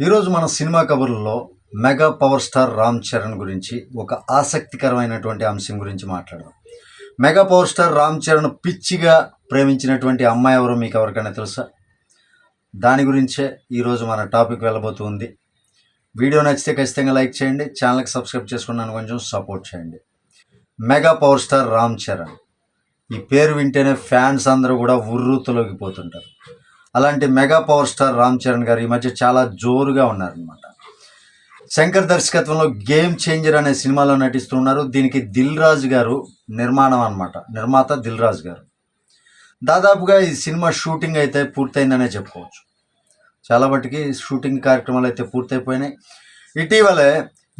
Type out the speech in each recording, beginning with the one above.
ఈరోజు మన సినిమా కబుర్లలో mega power star Ram Charan గురించి ఒక ఆసక్తికరమైనటువంటి అంశం గురించి మాట్లాడదాం. Mega power star Ram Charan పిచ్చిగా ప్రేమించినటువంటి అమ్మాయి ఎవరో మీకు ఎవరికైనా తెలుసా? దాని గురించే ఈరోజు మన టాపిక్ వెళ్ళబోతుంది. వీడియో నచ్చితే ఖచ్చితంగా లైక్ చేయండి ఛానల్కి సబ్స్క్రైబ్ చేసుకున్నాను కొంచెం సపోర్ట్ చేయండి. Mega power star Ram Charan. ఈ పేరు వింటేనే ఫ్యాన్స్ అందరూ కూడా ఉర్రు పోతుంటారు. అలాంటి mega power star Ram Charan గారు ఈ మధ్య చాలా జోరుగా ఉన్నారనమాట శంకర్ దర్శకత్వంలో గేమ్ చేంజర్ అనే సినిమాలో నటిస్తున్నారు. దీనికి దిల్ రాజు గారు నిర్మాణం అన్నమాట. నిర్మాత దిల్ రాజు గారు. దాదాపుగా ఈ సినిమా షూటింగ్ అయితే పూర్తయిందనే చెప్పుకోవచ్చు. చాలా మట్టుకి షూటింగ్ కార్యక్రమాలు అయితే పూర్తయిపోయినాయి. ఇటీవలే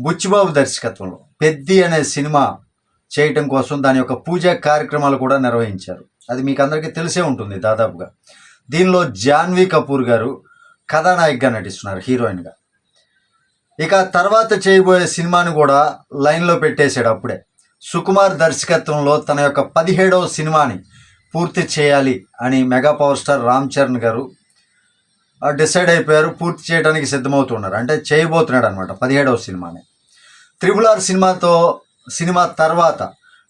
బుచ్చిబాబు దర్శకత్వంలో పెద్ది అనే సినిమా చేయటం కోసం దాని యొక్క పూజా కార్యక్రమాలు కూడా నిర్వహించారు. అది మీకు అందరికీ తెలిసే ఉంటుంది దాదాపుగా. దీనిలో జాన్వీ కపూర్ గారు కథానాయికగా నటిస్తున్నారు హీరోయిన్గా. ఇక తర్వాత చేయబోయే సినిమాను కూడా లైన్లో పెట్టేశాడు అప్పుడే. సుకుమార్ దర్శకత్వంలో తన యొక్క పదిహేడవ సినిమాని పూర్తి చేయాలి అని mega power star Ram Charan గారు డిసైడ్ అయిపోయారు. పూర్తి చేయడానికి సిద్ధమవుతున్నారు. అంటే చేయబోతున్నాడు అనమాట పదిహేడవ సినిమాని. త్రిబుల్ ఆర్ సినిమాతో సినిమా తర్వాత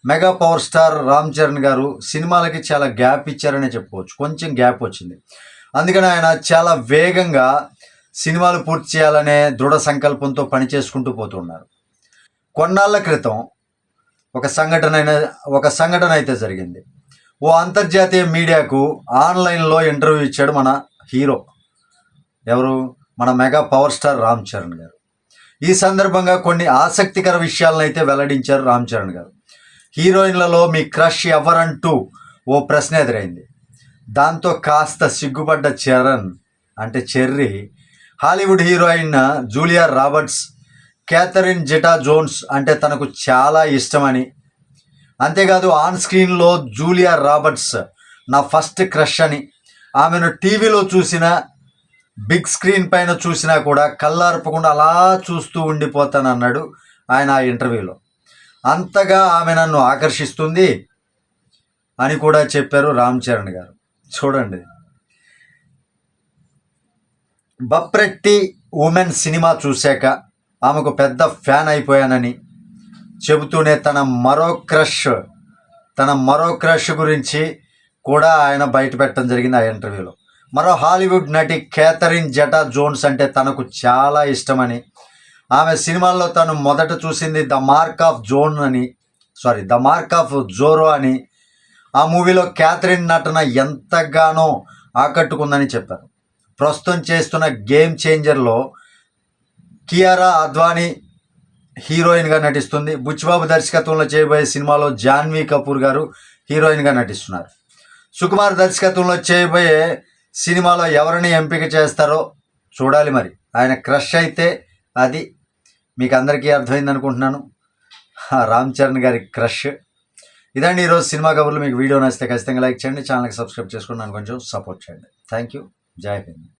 mega power star Ram Charan గారు సినిమాలకి చాలా గ్యాప్ ఇచ్చారనే చెప్పుకోవచ్చు. కొంచెం గ్యాప్ వచ్చింది. అందుకని ఆయన చాలా వేగంగా సినిమాలు పూర్తి చేయాలనే దృఢ సంకల్పంతో పనిచేసుకుంటూ పోతున్నారు కొన్నాళ్ళ క్రితం ఒక సంఘటన ఒక సంఘటన అయితే జరిగింది. ఓ అంతర్జాతీయ మీడియాకు ఆన్లైన్లో ఇంటర్వ్యూ ఇచ్చాడు మన హీరో. ఎవరు? మన mega power star Ram Charan గారు. ఈ సందర్భంగా కొన్ని ఆసక్తికర విషయాలను అయితే వెల్లడించారు రామ్ చరణ్ గారు. హీరోయిన్లలో మీ క్రష్ ఎవరంటూ ఓ ప్రశ్న ఎదురైంది. దాంతో కాస్త సిగ్గుపడ్డ చరణ్ అంటే Cherry Hollywood heroine Julia Roberts Catherine Zeta Jones అంటే తనకు చాలా ఇష్టమని. అంతేకాదు ఆన్ స్క్రీన్లో జూలియా రాబర్ట్స్ నా ఫస్ట్ క్రష్ అని. ఆమెను టీవీలో చూసిన బిగ్ స్క్రీన్ పైన చూసినా కూడా కళ్ళార్పకుండా అలా చూస్తూ ఉండిపోతానన్నాడు ఆయన ఆ ఇంటర్వ్యూలో. అంతగా ఆమె నన్ను ఆకర్షిస్తుంది అని కూడా చెప్పారు రామ్ చరణ్ గారు. చూడండి. బప్రెట్టి ఉమెన్ సినిమా చూశాక ఆమెకు పెద్ద ఫ్యాన్ అయిపోయానని చెబుతూనే తన మరో క్రష్ తన మరో క్రష్ గురించి కూడా ఆయన బయట పెట్టడం జరిగింది ఆ ఇంటర్వ్యూలో. మరో హాలీవుడ్ నటి కేథరిన్ జటా జోన్స్ అంటే తనకు చాలా ఇష్టమని ఆమె సినిమాల్లో తను మొదట చూసింది ద మార్క్ ఆఫ్ జోన్ అని sorry the mark of Zorro అని. ఆ మూవీలో క్యాథరిన్ నటన ఎంతగానో ఆకట్టుకుందని చెప్పారు. ప్రస్తుతం చేస్తున్న గేమ్ చేంజర్లో కియారా అద్వానీ హీరోయిన్గా నటిస్తుంది. బుచ్చిబాబు దర్శకత్వంలో చేయబోయే సినిమాలో జాన్వీ కపూర్ గారు హీరోయిన్గా నటిస్తున్నారు. సుకుమార్ దర్శకత్వంలో చేయబోయే సినిమాలో ఎవరిని ఎంపిక చేస్తారో చూడాలి మరి. ఆయన క్రష్ అయితే అది మీకు అందరికీ అర్థమైంది అనుకుంటున్నాను. రామ్ చరణ్ గారి క్రష్. ఇదండి ఈరోజు సినిమా కబుర్లు. మీకు వీడియో నచ్చితే ఖచ్చితంగా లైక్ చేయండి ఛానల్కి సబ్స్క్రైబ్ చేసుకుని నన్ను కొంచెం సపోర్ట్ చేయండి. Thank you. జై హింద్.